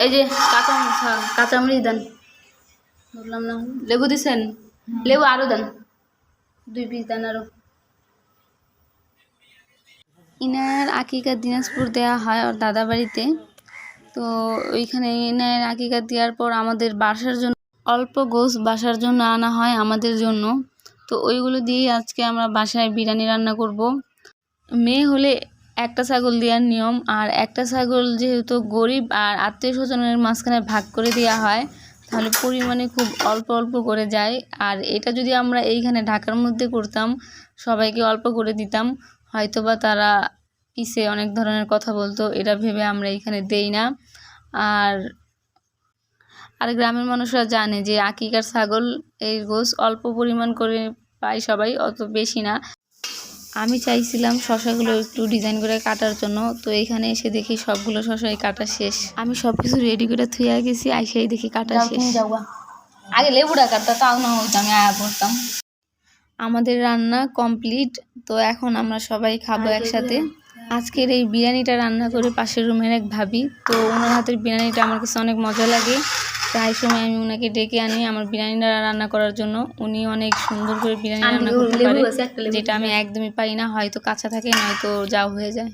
এই যে কাঁচা কাঁচামরিচ দেন। বললাম না। লেবু দিছেন? লেবু আরও দেন। দুই পিস দেন আরও ইনার আকিকা দিনাজপুর দেওয়া হয় ওর দাদা বাড়িতে। তো ওইখানে ইনার আকিকা দেওয়ার পর আমাদের বাসার জন্য অল্প গোস বাসার জন্য আনা হয় আমাদের জন্য। তো ওইগুলো দিয়েই আজকে আমরা বাসায় বিরিয়ানি রান্না করব। মেয়ে হলে একটা ছাগল দেওয়ার নিয়ম, আর একটা ছাগল যেহেতু গরিব আর আত্মীয় স্বজনের মাঝখানে ভাগ করে দেওয়া হয়, তাহলে পরিমাণে খুব অল্প অল্প করে যায়। আর এটা যদি আমরা এইখানে ঢাকার মধ্যে করতাম, সবাইকে অল্প করে দিতাম, হয়তোবা তারা পিছে অনেক ধরনের কথা বলতো, এটা ভেবে আমরা এখানে দেই না। আর আর গ্রামের মানুষরা জানে যে আকিকার ছাগল এই গোস অল্প পরিমাণ করে পায় সবাই, অত বেশি না। আমি চাইছিলাম শশাগুলো একটু ডিজাইন করে কাটার জন্য তো এখানে এসে দেখি সবগুলো শশাই কাটা শেষ। আমি সব কিছু রেডি করে থুয়ে গেছি আইসাই দেখি কাটা শেষ। আগে লেবুটা কাটতা তাও না হতো আমি আয়া পড়তাম। আমাদের রান্না কমপ্লিট তো এখন আমরা সবাই খাব একসাথে। আজকের এই বিরিয়ানিটা রান্না করে পাশের রুমের এক ভাবি তো ওনার হাতের বিরিয়ানিটা আমার কাছে অনেক মজা লাগে। প্রায় সময় আমি ওনাকে ডেকে আনি আমার বিরিয়ানিটা রান্না করার জন্য। উনি অনেক সুন্দর করে বিরিয়ানি রান্না করতে পারে যেটা আমি একদমই পারি না হয়তো কাঁচা থাকে নয়তো যাও হয়ে যায়।